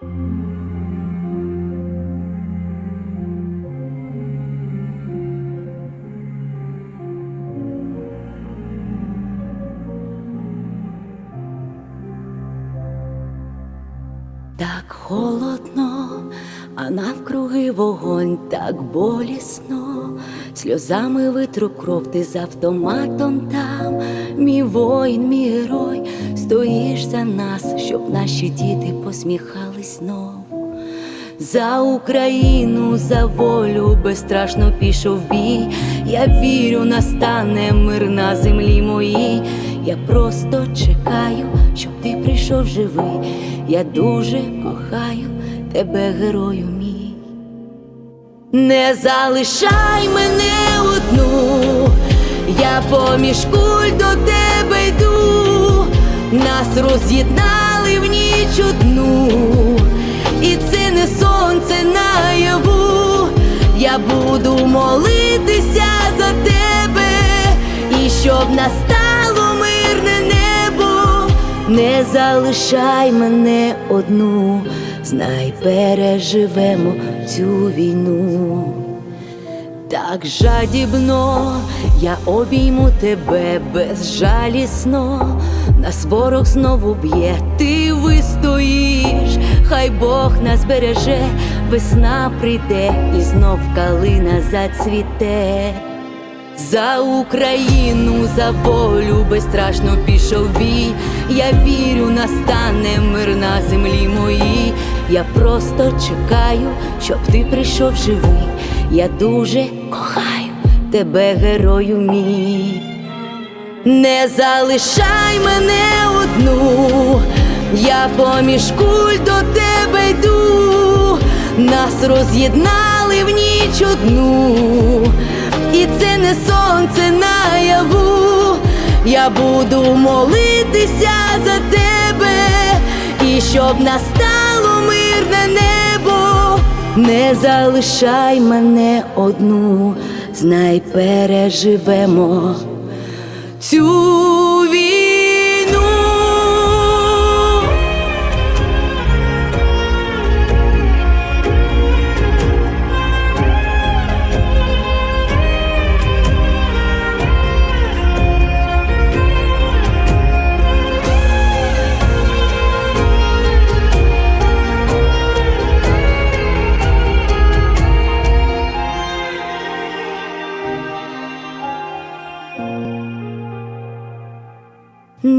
Так холодно, а навкруги вогонь так болісно, сльозами витру кров ти з автоматом там, мій воїн, мій герой, стоїш за нас, щоб наші діти посміхались знов. За Україну, за волю безстрашно пішов бій. Я вірю, настане мир на землі моїй. Я просто чекаю, щоб ти прийшов живий. Я дуже кохаю тебе, герою мій. Не залишай мене одну, я поміж куль до тебе нас роз'єднали в ніч одну, і це не сонце наяву. Я буду молитися за тебе, і щоб настало мирне небо, не залишай мене одну, знай переживемо цю війну. Так жадібно я обійму тебе безжалісно, нас ворог знову б'є, ти вистоїш, хай Бог нас береже, весна прийде і знов калина зацвіте. За Україну, за волю безстрашно пішов бій. Я вірю, настане мир на землі моїй. Я просто чекаю, щоб ти прийшов живий. Я дуже кохаю тебе, герою мій. Не залишай мене одну, я поміж куль до тебе йду, нас роз'єднали в ніч одну, і це не сонце наяву. Я буду молитися за тебе, і щоб настало мирне небо, не залишай мене одну, знай переживемо цю війну.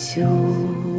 修